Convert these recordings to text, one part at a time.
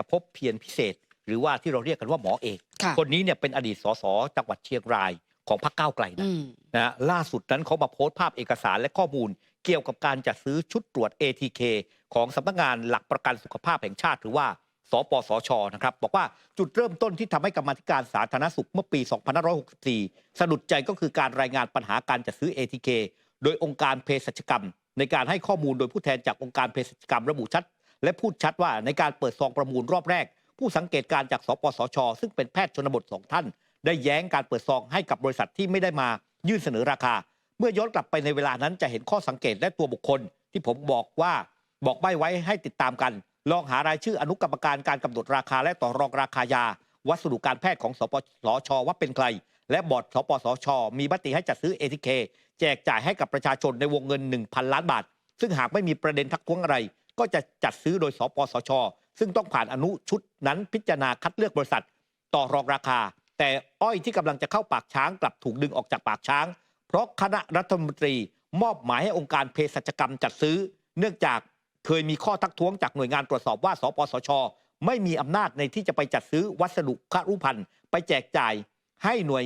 กภพเพียรพิเศษ หรือว่าที่เราเรียกกันว่าหมอเอก ค่ะคนนี้เนี่ยเป็นอดีตสสจังหวัดเชียงรายของพรรคก้าวไกลนะ อืม นะฮะล่าสุดนั้นเขามาโพสต์ภาพเอกสารและข้อมูล เกี่ยวกับการจัดซื้อชุดตรวจ ATK ของสำนักงานหลักประกันสุขภาพแห่งชาติ หรือว่า สปสชนะครับ บอกว่าจุดเริ่มต้นที่ทำให้กรรมาธิการสาธารณสุขเมื่อปี 2564 สะดุดใจก็คือการรายงานปัญหาการจัดซื้อ ATK โดยองค์การเภสัชกรรม ในการให้ข้อมูลโดยผู้แทนจากองค์การเภสัชกรรมระบุชัด และพูดชัดว่าในการเปิดซองประมูลรอบแรก ผู้สังเกตการณ์จากสปสช ซึ่งเป็นแพทย์ชนบทสองท่าน ได้แย้งการเปิดซองให้กับบริษัทที่ไม่ได้มายื่นเสนอราคา เมื่อย้อนกลับไปในเวลานั้นจะเห็นข้อสังเกตและตัวบุคคล ที่ผมบอกว่าบอกใบไว้ให้ติดตามกัน ลองหารายชื่ออนุกรรมการการกำหนดราคาและต่อรองราคายา วัสดุการแพทย์ของสปสช ว่าเป็นใคร และบอร์ดสปสช มีมติให้จัดซื้อ ATK แจกจ่ายให้กับประชาชนในวงเงิน 1,000 ล้านบาท ซึ่งหากไม่มีประเด็นทักท้วงอะไร ก็จะจัดซื้อโดยสปสช ซึ่งต้องผ่านอนุชุดนั้นพิจารณาคัดเลือกบริษัท ต่อรองราคา แต่อ้อยที่กำลังจะเข้าปากช้างกลับถูกดึงออกจากปากช้าง เพราะคณะรัฐมนตรีมอบหมายให้องค์การเภสัชกรรมจัดซื้อ เนื่องจากเคยมีข้อทักท้วงจากหน่วยงานตรวจสอบว่า สปสช ไม่มีอำนาจในที่จะไปจัดซื้อวัสดุคารุภัณฑ์ไปแจกจ่าย ให้หน่วย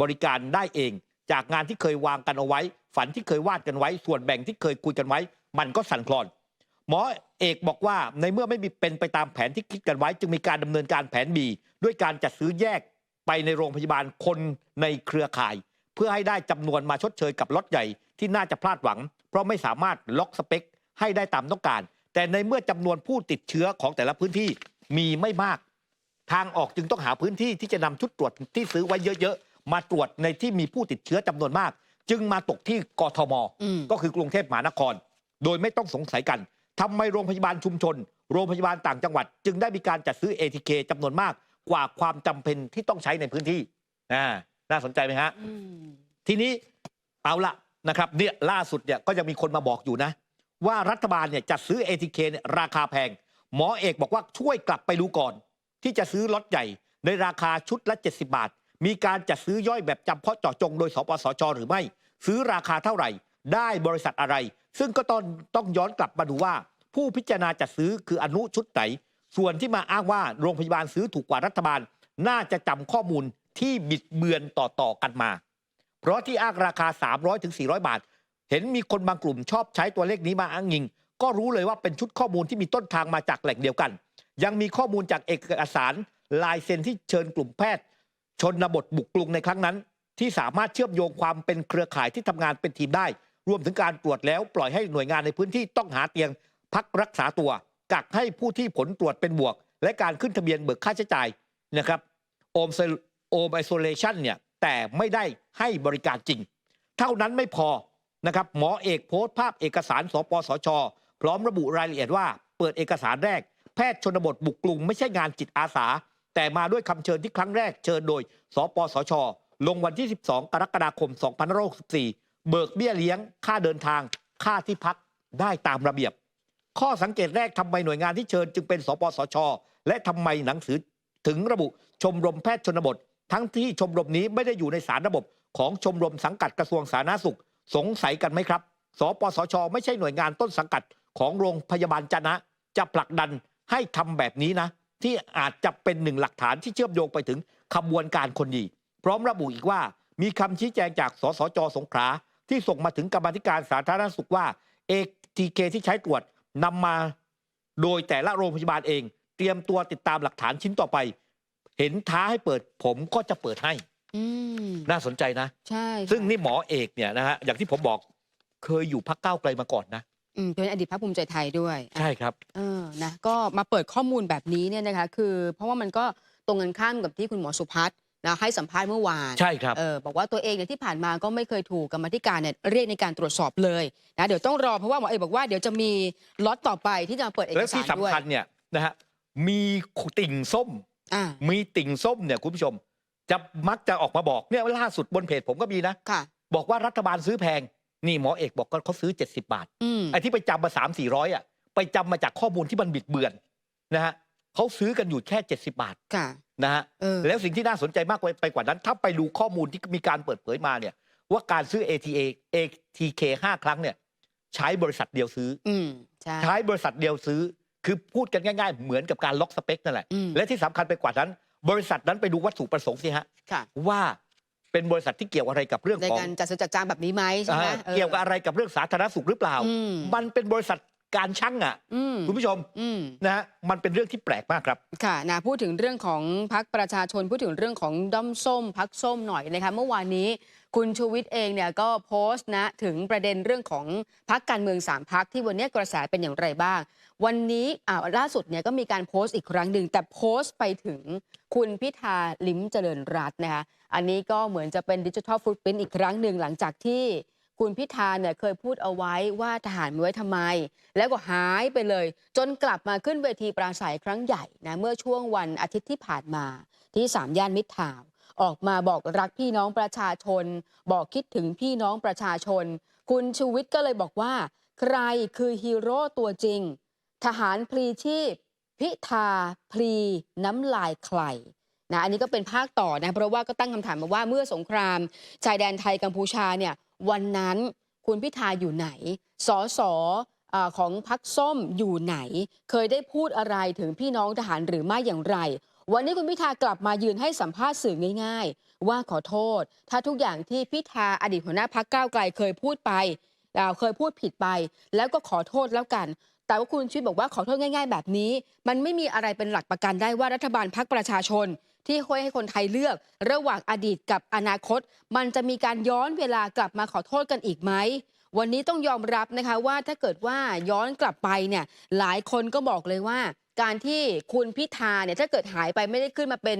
บริการได้เอง จากงานที่เคยวางกันเอาไว้ ฝันที่เคยวาดกันไว้ ส่วนแบ่งที่เคยคุยกันไว้ มันก็สั่นคลอน หมอเอกบอกว่าในเมื่อไม่มีเป็นไปตามแผนที่คิดกันไว้ จึงมีการดำเนินการแผน B ด้วยการจัดซื้อแยกไปในโรงพยาบาลคนในเครือข่าย เพื่อให้ได้จำนวนมาชดเชยกับล็อตใหญ่ที่น่าจะพลาดหวัง เพราะไม่สามารถล็อกสเปค ให้ได้ตามต้องการ แต่ในเมื่อจำนวนผู้ติดเชื้อของแต่ละพื้นที่มีไม่มาก ทางออกจึงต้องหาพื้นที่ที่จะนำชุดตรวจที่ซื้อไว้เยอะๆมาตรวจในที่มีผู้ติดเชื้อจำนวนมาก จึงมาตกที่กทมอืมก็คือกรุงเทพมหานคร โดยไม่ต้องสงสัยกัน ทำไมโรงพยาบาลชุมชน โรงพยาบาลต่างจังหวัด จึงได้มีการจัดซื้อ ATK จำนวนมากกว่าความจำเป็นที่ต้องใช้ในพื้นที่อ่าน่าสนใจไหมฮะอืมทีนี้เอาละนะครับเนี่ยล่าสุดเนี่ยก็ยังมีคนมาบอกอยู่นะ ว่ารัฐบาลเนี่ยจัดซื้อ ATK เนี่ยราคาแพง หมอเอกบอกว่าช่วยกลับไปดูก่อน ที่จะซื้อล็อตใหญ่ในราคาชุดละ 70 บาท มีการจัดซื้อย่อยแบบจำเพาะเจาะจงโดยสปสชหรือไม่ ซื้อราคาเท่าไหร่ ได้บริษัทอะไร ซึ่งก็ต้องต้องย้อนกลับมาดูว่า ผู้พิจารณาจัดซื้อคืออนุชุดไหน ส่วนที่มาอ้างว่าโรงพยาบาลซื้อถูกกว่ารัฐบาล น่าจะจำข้อมูลที่บิดเบือนต่อๆกันมา เพราะที่อ้างราคา300ถึง400 บาท เห็นมีคนบางกลุ่มชอบใช้ตัวเลขนี้มาอ้างอิง ก็รู้เลยว่าเป็นชุดข้อมูลที่มีต้นทางมาจากแหล่งเดียวกัน ยังมีข้อมูลจากเอกสารลายเซ็นที่เชิญกลุ่มแพทย์ ชนบทบุกกรุงในครั้งนั้น ที่สามารถเชื่อมโยงความเป็นเครือข่ายที่ทำงานเป็นทีมได้ รวมถึงการตรวจแล้วปล่อยให้หน่วยงานในพื้นที่ต้องหาเตียง พักรักษาตัว กักให้ผู้ที่ผลตรวจเป็นบวก และการขึ้นทะเบียนเบิกค่าใช้จ่ายนะครับโอมโอมไอโซเลชันเนี่ยแต่ไม่ได้ให้บริการจริง เท่านั้นไม่พอนะครับหมอเอกโพสต์ภาพเอกสารสปสช พร้อมระบุรายละเอียดว่า เปิดเอกสารแรก แพทย์ชนบทบุกกรุงไม่ใช่งานจิตอาสา แต่มาด้วยคำเชิญที่ครั้งแรกเชิญโดย สปสช ลงวันที่ 12 กรกฎาคม 2564 เบิกเบี้ยเลี้ยง ค่าเดินทาง ค่าที่พักได้ตามระเบียบ ข้อสังเกตแรกทำไมหน่วยงานที่เชิญ จึงเป็นสปสช และทำไมหนังสือถึงระบุชมรมแพทย์ชนบท ทั้งที่ชมรมนี้ไม่ได้อยู่ในสารระบบ ของชมรมสังกัดกระทรวงสาธารณสุข สงสัยกันไหมครับ สปสช ไม่ใช่หน่วยงานต้นสังกัดของโรงพยาบาลจนะ จะผลักดันให้ทำแบบนี้นะ ที่อาจจะเป็นหนึ่งหลักฐานที่เชื่อมโยงไปถึงขบวนการคนดี พร้อมระบุอีกว่ามีคำชี้แจงจากสสจสงขลา ที่ส่งมาถึงกรรมาธิการสาธารณสุขว่า ATK ที่ใช้ตรวจนำมาโดยแต่ละโรงพยาบาลเอง เตรียมตัวติดตามหลักฐานชิ้นต่อไป เห็นท้าให้เปิดผมก็จะเปิดให้อืมน่าสนใจนะ ใช่ค่ะซึ่งนี่หมอเอกเนี่ยนะฮะอย่างที่ผมบอกเคยอยู่พักเก้าวไกลมาก่อนนะอืมเป็นอดีตพรรคภูมิใจไทยด้วยอะใช่ครับ เออนะก็มาเปิดข้อมูลแบบนี้เนี่ยนะคะ คือ เพราะว่ามันก็ตรงกันข้ามกับที่คุณหมอสุพัฒน์ นะให้สัมภาษณ์เมื่อวานใช่ครับเออบอกว่าตัวเองเนี่ยที่ผ่านมาก็ไม่เคยถูกกรรมาธิการเนี่ยเรียกในการตรวจสอบเลยนะเดี๋ยวต้องรอเพราะว่าหมอเอกบอกว่าเดี๋ยวจะมีล็อตต่อไปที่จะมาเปิดเอกและสาที่รด้วยสำคัญเนี่ยนะฮะมีติ่งส้มอ่ามีติ่งส้มเนี่ยคุณผู้ชม จะมักจะออกมาบอกเนี่ยล่าสุดบนเพจผมก็มีนะค่ะ บอกว่ารัฐบาลซื้อแพง นี่หมอเอกบอกก็เขาซื้อ 70 บาทอืมไอ้ที่ไปจำมา3 4 0 0อะไปจำมาจากข้อมูลที่มันบิดเบือนนะฮะ เขาซื้อกันอยู่แค่ 70 บาทค่ะ นะฮะเออ แล้วสิ่งที่น่าสนใจมากไปกว่านั้น ถ้าไปดูข้อมูลที่มีการเปิดเผยมาเนี่ย ว่าการซื้อ ATA ATK 5 ครั้งเนี่ย ใช้บริษัทเดียวซื้อ อืมใช่ ใช้บริษัทเดียวซื้อ คือพูดกันง่ายๆ เหมือนกับการล็อกสเปคนั่นแหละ อืม และที่สำคัญไปกว่านั้น บริษัทนั้นไปดูวัตถุประสงค์สิฮะ ค่ะ ว่าเป็นบริษัทที่เกี่ยวอะไรกับเรื่องในของการจัดซื้อจัดจ้างแบบนี้ไหมใช่ไหมอ่าออ เกี่ยวกับอะไรกับเรื่องสาธารณสุขหรือเปล่า อืม มันเป็นบริษัท การช่างอะอืมคุณผู้ชมอืมนะฮะมันเป็นเรื่องที่แปลกมากครับ ค่ะนะพูดถึงเรื่องของพักประชาชน พูดถึงเรื่องของด้อมส้มพักส้มหน่อยนะคะเมื่อวานนี้คุณชูวิทย์เองเนี่ยก็โพสต์นะถึงประเด็นเรื่องของพักการเมืองสามพักที่วันนี้กระแสเป็นอย่างไรบ้าง วันนี้อ่าล่าสุดเนี่ยก็มีการโพสต์อีกครั้งหนึ่งแต่โพสต์ไปถึงคุณพิธาลิ้มเจริญรัตน์นะคะอันนี้ก็เหมือนจะเป็นดิจิทัลฟุตปรินอีกครั้งหนึ่งหลังจากที่ คุณพิธาเนี่ยเคยพูดเอาไว้ว่าทหารมีไว้ทำไม แล้วก็หายไปเลย จนกลับมาขึ้นเวทีปราศัยครั้งใหญ่นะเมื่อช่วงวันอาทิตย์ที่ผ่านมาที่สามย่านมิตรทาวออกมาบอกรักพี่น้องประชาชน บอกคิดถึงพี่น้องประชาชน คุณชูวิทย์ก็เลยบอกว่า ใครคือฮีโร่ตัวจริง ทหารพลีชีพ พิธาพลีน้ำลายใครนะอันนี้ก็เป็นภาคต่อนะเพราะว่าก็ตั้งคำถามมาว่าเมื่อสงครามชายแดนไทยกัมพูชาเนี่ย วันนั้นคุณพิธาอยู่ไหนสอสอของพักส้มอยู่ไหน เคยได้พูดอะไรถึงพี่น้องทหารหรือไม่อย่างไร วันนี้คุณพิธากลับมายืนให้สัมภาษณ์สื่อง่าย ๆ ว่าขอโทษ ถ้าทุกอย่างที่พิธาอดีตหัวหน้าพักก้าวไกลเคยพูดไปเคยพูดผิดไป แล้วก็ขอโทษแล้วกัน แต่ว่าคุณชีวิตบอกว่าขอโทษง่าย ๆ แบบนี้ มันไม่มีอะไรเป็นหลักประกันได้ว่ารัฐบาลพักประชาชน ที่ค่อยให้คนไทยเลือก ระหว่างอดีตกับอนาคต มันจะมีการย้อนเวลากลับมาขอโทษกันอีกไหมวันนี้ต้องยอมรับนะคะว่าถ้าเกิดว่าย้อนกลับไปเนี่ยหลายคนก็บอกเลยว่า การที่คุณพิธาเนี่ยถ้าเกิดหายไปไม่ได้ขึ้นมาเป็น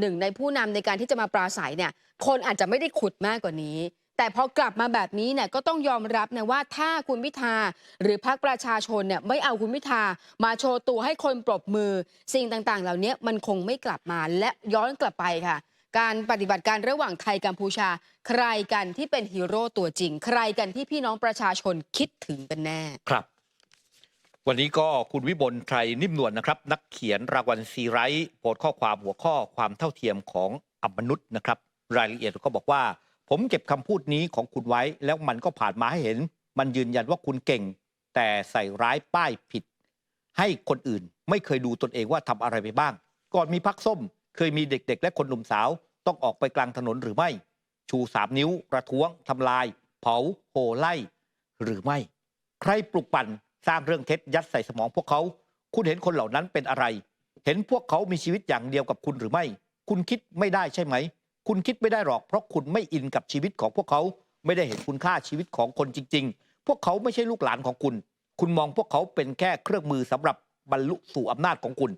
หนึ่งในผู้นำในการที่จะมาปราศัยเนี่ยคนอาจจะไม่ได้ขุดมากกว่านี้ แต่พอกลับมาแบบนี้เนี่ยก็ต้องยอมรับนะว่าถ้าคุณพิธาหรือพรรคประชาชนเนี่ยไม่เอาคุณพิธามาโชว์ตัวให้คนปรบมือ สิ่งต่างๆ เหล่านี้มันคงไม่กลับมาและย้อนกลับไปค่ะ การปฏิบัติการระหว่างไทยกัมพูชา ใครกันที่เป็นฮีโร่ตัวจริง ใครกันที่พี่น้องประชาชนคิดถึงกันแน่ครับวันนี้ก็คุณวิบลไทรนิ่มนวลนะครับ นักเขียนรางวัลซีไรต์โพสต์ข้อความหัวข้อความเท่าเทียมของอมนุษย์นะครับ รายละเอียดก็บอกว่า ผมเก็บคำพูดนี้ของคุณไว้ แล้วมันก็ผ่านมาให้เห็น มันยืนยันว่าคุณเก่ง แต่ใส่ร้ายป้ายผิด ให้คนอื่นไม่เคยดูตนเองว่าทำอะไรไปบ้าง ก่อนมีพักส้ม เคยมีเด็กๆ และคนหนุ่มสาว ต้องออกไปกลางถนนหรือไม่ ชูสามนิ้ว ประท้วงทำลาย เผาโห่ไล่ หรือไม่ ใครปลุกปั่นสร้างเรื่องเท็จยัดใส่สมองพวกเขา คุณเห็นคนเหล่านั้นเป็นอะไร เห็นพวกเขามีชีวิตอย่างเดียวกับคุณหรือไม่ คุณคิดไม่ได้ใช่ไหม คุณคิดไม่ได้หรอก เพราะคุณไม่อินกับชีวิตของพวกเขาไม่ได้เห็นคุณค่าชีวิตของคนจริง ๆ พวกเขาไม่ใช่ลูกหลานของคุณ คุณมองพวกเขาเป็นแค่เครื่องมือสำหรับบรรลุสู่อำนาจของคุณ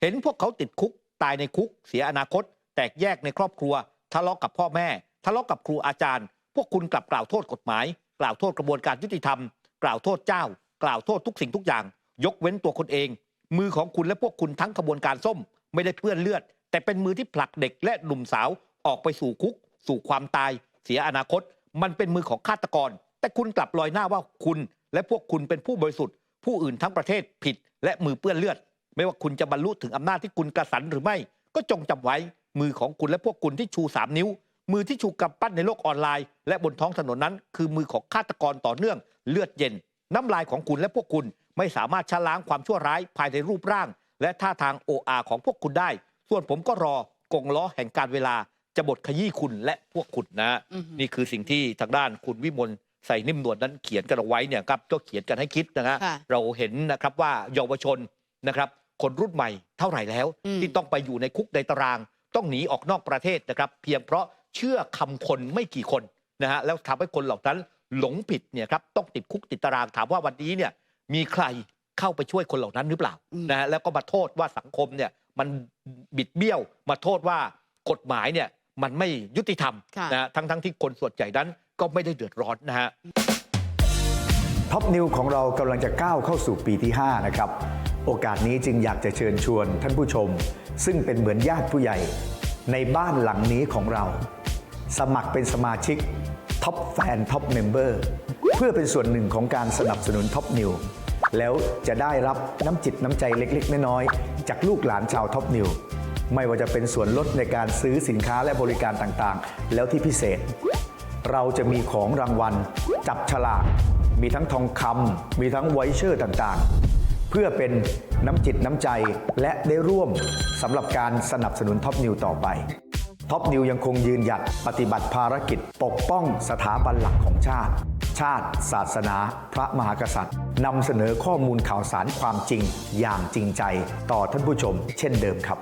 เห็นพวกเขาติดคุก ตายในคุก เสียอนาคต แตกแยกในครอบครัว ทะเลาะกับพ่อแม่ ทะเลาะกับครูอาจารย์ พวกคุณกลับกล่าวโทษกฎหมาย กล่าวโทษกระบวนการยุติธรรม กล่าวโทษเจ้า กล่าวโทษทุกสิ่งทุกอย่าง ยกเว้นตัวคนเอง มือของคุณและพวกคุณทั้งขบวนการส้ม ไม่ได้เปื้อนเลือด แต่เป็นมือที่ผลักเด็กและหนุ่มสาว ออกไปสู่คุก สู่ความตาย เสียอนาคต มันเป็นมือของฆาตกร แต่คุณกลับลอยหน้าว่าคุณ และพวกคุณเป็นผู้บริสุทธิ์ ผู้อื่นทั้งประเทศผิด และมือเปื้อนเลือด ไม่ว่าคุณจะบรรลุถึงอำนาจที่คุณกระสันหรือไม่ ก็จงจำไว้มือของคุณและพวกคุณที่ชูสามนิ้ว มือที่ชูกำปั้นในโลกออนไลน์ และบนท้องถนนนั้น คือมือของฆาตกรต่อเนื่องเลือดเย็น น้ำลายของคุณและพวกคุณไม่สามารถชะล้างความชั่วร้ายภายในรูปร่าง และท่าทางโออาของพวกคุณได้ ส่วนผมก็รอกงล้อแห่งการเวลา จะบดขยี้คุณและพวกคุณนะอือหือนี่คือสิ่งที่ทางด้านคุณวิมลใส่นิ่มนวลนั้นเขียนกันเอาไว้เนี่ยครับก็เขียนกันให้คิดนะฮะค่ะเราเห็นนะครับว่าเยาวชนนะครับ คนรุ่นใหม่เท่าไหร่แล้วอืมที่ต้องไปอยู่ในคุกในตาราง ต้องหนีออกนอกประเทศนะครับ เพียงเพราะเชื่อคำคนไม่กี่คนนะฮะแล้วทำให้คนเหล่านั้นหลงผิดเนี่ยครับต้องติดคุกติดตารางถามว่าวันนี้เนี่ยมีใครเข้าไปช่วยคนเหล่านั้นหรือเปล่าอืมนะฮะแล้วก็มาโทษว่าสังคมเนี่ยมันบิดเบี้ยวมาโทษว่ากฎหมายเนี่ย มันไม่ยุติธรรมค่ะนะฮะทั้งทั้งที่คนส่วนใหญ่นั้นก็ไม่ได้เดือดร้อนนะฮะท็อปนิวของเรากำลังจะก้าวเข้าสู่ปีที่ 5 นะครับ โอกาสนี้จึงอยากจะเชิญชวนท่านผู้ชม ซึ่งเป็นเหมือนญาติผู้ใหญ่ ในบ้านหลังนี้ของเรา สมัครเป็นสมาชิกท็อปแฟนท็อปเมมเบอร์เพื่อเป็นส่วนหนึ่งของการสนับสนุนท็อปนิวแล้วจะได้รับน้ำจิตน้ำใจเล็ก ๆ น้อยๆจากลูกหลานชาวท็อปนิว ไม่ว่าจะเป็นส่วนลดในการซื้อสินค้าและบริการต่างๆ แล้วที่พิเศษ เราจะมีของรางวัล จับฉลาก มีทั้งทองคำมีทั้งไวเชอร์ต่างๆ เพื่อเป็นน้ำจิตน้ำใจและได้ร่วมสำหรับการสนับสนุนท็อปนิวต่อไปท็อปนิวยังคงยืนหยัดปฏิบัติภารกิจ ปกป้องสถาบันหลักของชาติ ชาติ ศาสนา พระมหากษัตริย์นำเสนอข้อมูลข่าวสารความจริง อย่างจริงใจ ต่อท่านผู้ชม เช่นเดิมครับ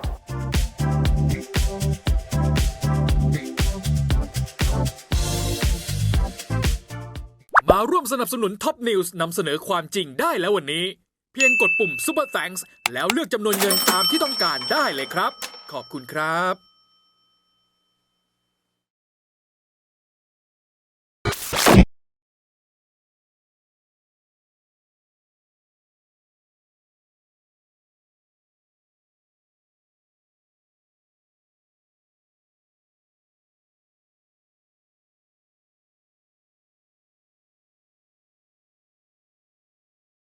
มาร่วมสนับสนุนท็อปนิวส์นำเสนอความจริงได้แล้ววันนี้ เพียงกดปุ่ม Super Thanks แล้วเลือกจำนวนเงินตามที่ต้องการได้เลยครับ ขอบคุณครับ